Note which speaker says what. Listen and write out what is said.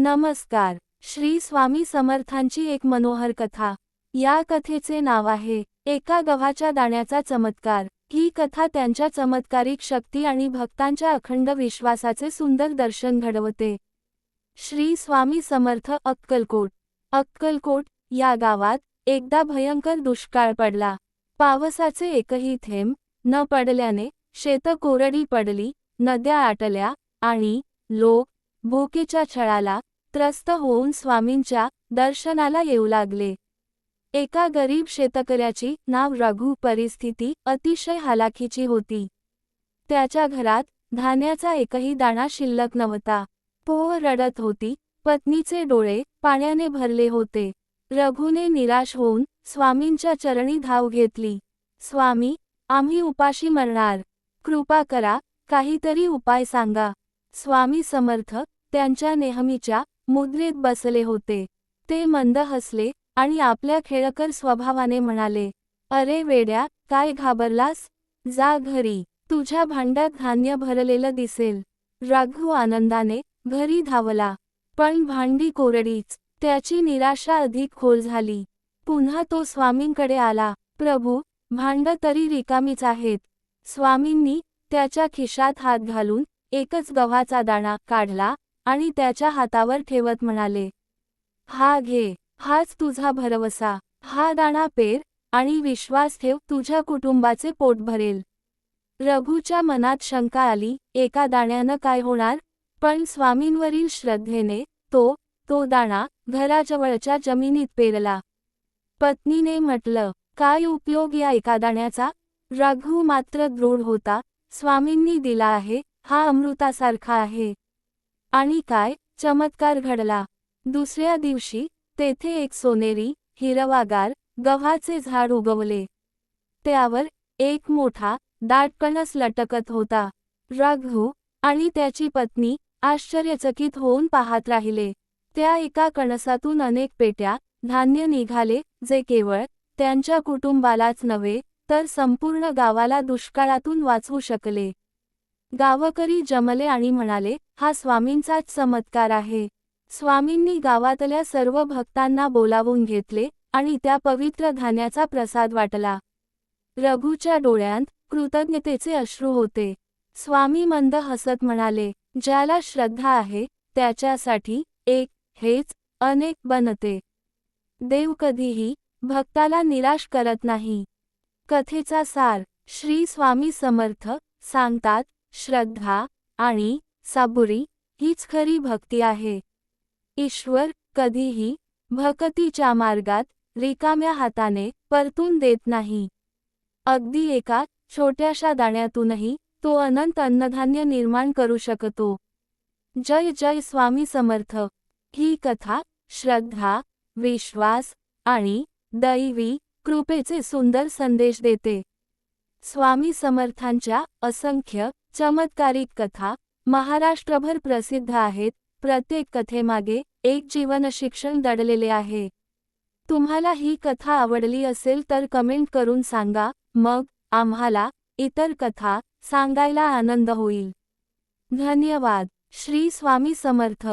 Speaker 1: नमस्कार. श्री स्वामी समर्थांची एक मनोहर कथा. या कथेचे नाव आहे एका गव्हाच्या दाण्याचा चमत्कार. ही कथा त्यांच्या चमत्कारिक शक्ती आणि भक्तांच्या अखंड विश्वासाचे सुंदर दर्शन घडवते. श्री स्वामी समर्थ अक्कलकोट. अक्कलकोट या गावात एकदा भयंकर दुष्काळ पडला. पावसाचे एकही थेंब न पडल्याने शेत कोरडी पडली नद्या आटल्या आणि लोक भोकेच्या छळाला त्रस्त होऊन स्वामींच्या दर्शनाला येऊ लागले. एका गरीब शेतकऱ्याची नाव रघु परिस्थिती अतिशय हालाखीची होती. त्याच्या घरात धान्याचा एकही दाणा शिल्लक नव्हता. पोह रडत होती. पत्नीचे डोळे पाण्याने भरले होते. रघुने निराश होऊन स्वामींच्या चरणी धाव घेतली. स्वामी आम्ही उपाशी मरणार. कृपा करा काहीतरी उपाय सांगा स्वामी समर्थ त्यांच्या नेहमीच्या मुद्रेत बसले होते. ते मंद हसले आणि आपल्या खेळकर स्वभावाने म्हणाले अरे वेड्या काय घाबरलास? जा घरी. तुझ्या भांड्यात धान्य भरलेलं दिसेल. राघू आनंदाने घरी धावला. पण भांडी कोरडीच. त्याची निराशा अधिक खोल झाली. पुन्हा तो स्वामींकडे आला. प्रभू भांड तरी रिकामीच आहेत. स्वामींनी त्याच्या खिशात हात घालून एकच गव्हाचा दाणा काढला आणि त्याच्या हातावर ठेवत म्हणाले हा घे हाच तुझा भरवसा हा दाणा पेर आणि विश्वास ठेव तुझ्या कुटुंबाचे पोट भरेल. रघूच्या मनात शंका आली एका दाण्यानं काय होणार? पण स्वामींवरील श्रद्धेने तो तो दाणा घराजवळच्या जमिनीत पेरला. पत्नीने म्हटलं काय उपयोग या एका दाण्याचा? रघू मात्र दृढ होता स्वामींनी दिला आहे हा अमृतासारखा आहे. आणि काय? चमत्कार घडला. दुसऱ्या दिवशी तेथे एक सोनेरी हिरवागार गव्हाचे झाड उगवले. त्यावर एक मोठा दाटकणस लटकत होता. रघु आणि त्याची पत्नी आश्चर्यचकित होऊन पाहत राहिले. त्या एका कणसातून अनेक पेट्या धान्य निघाले जे केवळ त्यांच्या कुटुंबालाच नव्हे तर संपूर्ण गावाला दुष्काळातून वाचवू शकले. गावकरी जमले आणि म्हणाले हा स्वामींचाच चमत्कार आहे. स्वामींनी गावातल्या सर्व भक्तांना बोलावून घेतले आणि त्या पवित्र धान्याचा प्रसाद वाटला. रघुच्या डोळ्यांत कृतज्ञतेचे अश्रू होते. स्वामी मंद हसत म्हणाले ज्याला श्रद्धा आहे त्याच्यासाठी एक हेच अनेक बनते. देव कधीही भक्ताला निराश करत नाही. कथेचा सार श्री स्वामी समर्थ सांगतात श्रद्धा आणि साबुरी हीच खरी भक्ती आहे. ईश्वर कधीही भक्तीच्या मार्गात रिकाम्या हाताने परतून देत नाही. अगदी एका छोट्याशा दाण्यातूनही तो अनंत अन्नधान्य निर्माण करू शकतो. जय जय स्वामी समर्थ. ही कथा श्रद्धा विश्वास आणि दैवी कृपेचे सुंदर संदेश देते. स्वामी समर्थांच्या असंख्य चमत्कारिक कथा महाराष्ट्रभर प्रसिद्ध आहेत प्रत्येक कथेमागे एक जीवनशिक्षण दडलेले आहे. तुम्हाला ही कथा आवडली असेल तर कमेंट करून सांगा मग आम्हाला इतर कथा सांगायला आनंद होईल. धन्यवाद. श्री स्वामी समर्थ.